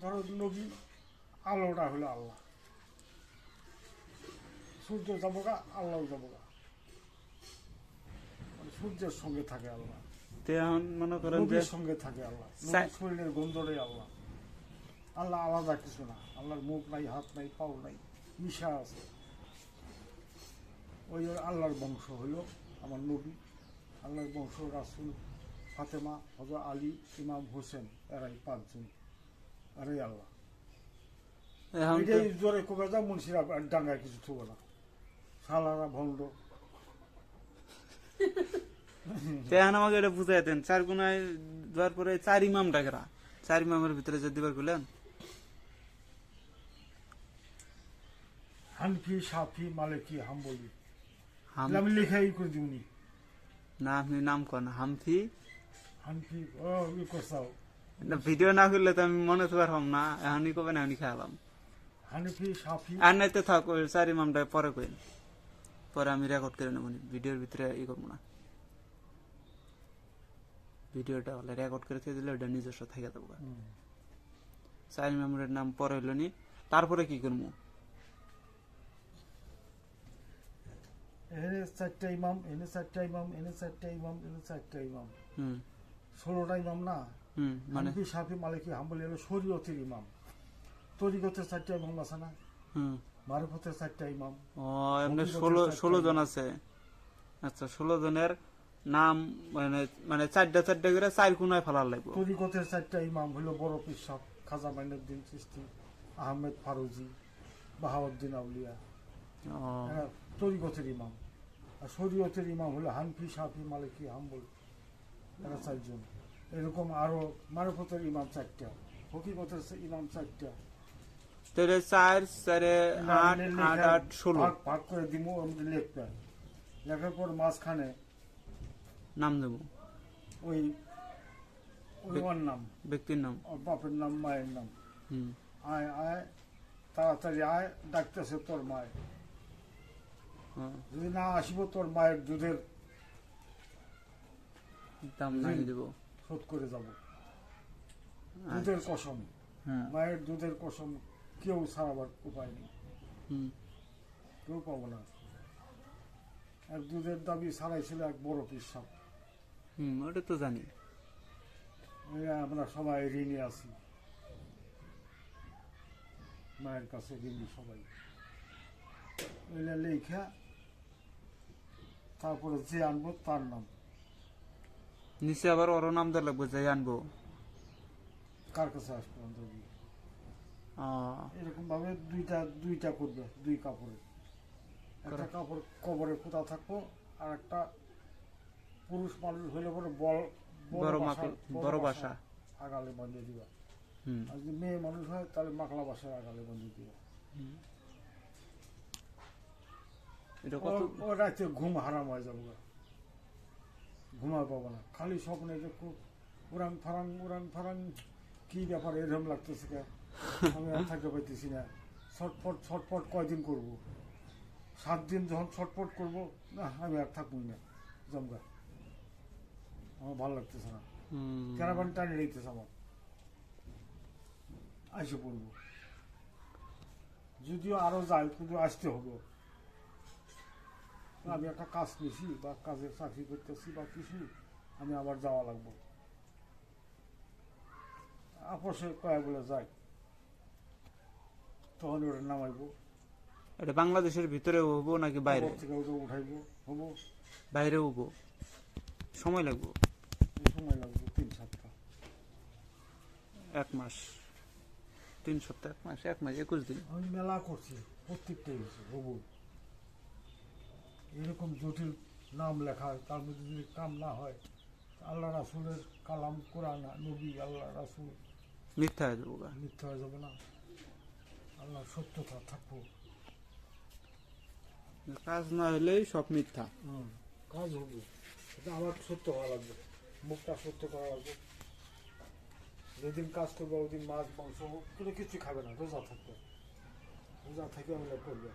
ধরো নবী আলোটা হলো আল্লাহ। সূর্য যাব গা আল্লাহ যাব গা মানে সূর্যের সঙ্গে থাকে আল্লাহ। মনে করেন যে সঙ্গে থাকে আল্লাহ। শরীরের গন্ধটাই আল্লাহ। আল্লাহ আলাদা কিছু না। আল্লাহর মুখ নাই হাত নাই পাও নাই মিশা আছে। ওই আল্লাহর বংশ হলো আমার নবী। আল্লাহর বংশ রাসুল ফাতেমা হজর আলী ইমাম হোসেন এরাই পাঁচজন। এরাই আল্লাহ এটাই জোরে কবে যা মুন্সিরা আর ডাঙ্গায় কিছু থুব না সালারা ভণ্ড তে এখন আমাকে এটা বুঝাই দেন চার গুণায় দেওয়ার পরে চার ইমাম ডাকেরা চার ইমামের ভিতরে যে দিবার গুলেন হানফি সাফি মালিকি হাম্বলি হাম আমি লেখাই করে দিউনি না আপনি নাম করেন হামফি হানফি ও কোসাও না, ভিডিও না করলে তো আমি মনে তো পারলাম না। এখনই কবেন এখনই খেয়ালাম হানফি আর নাই তো থাক ওই চার ইমামটা পরে কইন। পরে আমি রেকর্ড করে নেব ভিডিওর ভিতরে ই করব না। ভিডিওটা হলে রেকর্ড করে দিয়ে দিলে ওটা নিজস্ব থেকে দেবো। হুম। চার ইমামের নাম পরে হইল নি। তারপরে কি করব? এনে চারটা ইমাম এনে চারটা ইমাম এনে চারটা ইমাম এনে চারটা ইমাম। হুম। ষোলোটা ইমাম না? মানে সাফি মালিকি হাম্বলি হলো শরীয়তের ইমাম। তরিকতের চারটা ইমাম আছে না? মারুফতের চারটা ইমাম। ও এমনি ষোলো ষোলো জন আছে। আচ্ছা ষোলো জনের নাম মানে মানে চারটা চারটা করে চার কোনায় ফেলার লাগবে। তরিকতের চারটা ইমাম হলো বড় পিসাব খাজা মাইনুদ্দিন চিস্তি আহমেদ ফারুজি বাহাউদ্দিন আউলিয়া। তরিকতের ইমাম। আর শরীয়তের ইমাম হলো হানফি সাফি মালিকি হাম্বল। এরা চারজন। এরকম আরও মারুফতের ইমাম চারটা হকিকতের ইমাম চারটা। তাহলে চার চারে আট আট আট ষোলো। ভাগ করে দিব লেখার পর মাঝখানে নাম দেবো। ওই ওর নাম। ব্যক্তির নাম। ওর বাপের নাম মায়ের নাম। আয় আয় তাড়াতাড়ি আয় ডাকতেছে তোর মায়। হ্যাঁ, যদি না আসিব তোর মায়ের দুধের দাম নাই। দেবো। শোধ করে যাব। আচ্ছা। দুধের কসম। হ্যাঁ। মায়ের দুধের কসম কেউ ছাড়াবার উপায় নেই। হুম। কেউ পাবো না। এক দুধের দাবি ছাড়াইছিল এক বড় পিসাব হুম ওটা তো জানি। আমরা সবাই ঋণী আছি। মায়ের কাছে ঋণী সবাই। লেখা তারপরে যে আনব তার নাম। নিচে আবার ওর নাম দেওয়া লাগবে যাই আনব। কার কাছে আসব এরকম ভাবে দুইটা দুইটা করবে দুই কাপড়ে। একটা কাপড় কবরে পোতা থাকব আর একটা পুরুষ মানুষ হইলে পরে বল বড় বাসা- বড় বাসা আগালে বাঁধিয়ে দিবা। হুম। আর যদি মেয়ে মানুষ হয় তাহলে মাকলা বাসায় আগালে বাঁধিয়ে দিবা। এটা কত ও রাতে ঘুম হারাম হয়ে যাব গা। ঘুমা পাবো না। খালি স্বপ্নে যে খুব উড়ান ফারাং উড়ান ফারাং কি ব্যাপার এরকম লাগতেছে কে? আমি আর থাকতে পাইতেছি না। ছটফট ছটফট কয়দিন করব? সাত দিন যখন ছটফট করব না আমি আর থাকবই না। জমগা আমার ভালো লাগতেছে না। ক্যারাবান টানি লইতেছে আমার। আইসে পড়ব। যদিও আরও যায় কিন্তু আসতে হবে। আমি একটা কাজ নিছি বা কাজের চাকরি করতেছি বা কিছু আমি আবার যাওয়া লাগবো। আপসে কয়া বলে যাই তখন ওটা নামাইবো। এটা বাংলাদেশের ভিতরে হব নাকি বাইরে? থেকে ওটা উঠাইবো হব। বাইরে হব? সময় লাগবো? সময় লাগবে তিন সপ্তাহ। এক মাস। তিন সপ্তাহ এক মাস এক মাস একুশ দিন। আমি মেলা করছি প্রত্যেকটাই হবু। এরকম জটিল নাম লেখা হয় তার মধ্যে যদি কাম না হয় আল্লাহ রাসুলের কালাম কোরআন নবী আল্লাহ রাসুল। মিথ্যা হয়ে যাব। মিথ্যা হয়ে যাবে না। আল্লাহ সত্যতা থাকব। কাজ না হলেই সব মিথ্যা। কাজ হবে। এটা আবার সত্য হওয়া লাগবে। মুখটা সত্য করা লাগবে। যেদিন কাজ করবে ওই দিন মাছ মাংস কোনো কিছু খাবে না রোজা থাকবে। রোজা থেকে আমরা করবে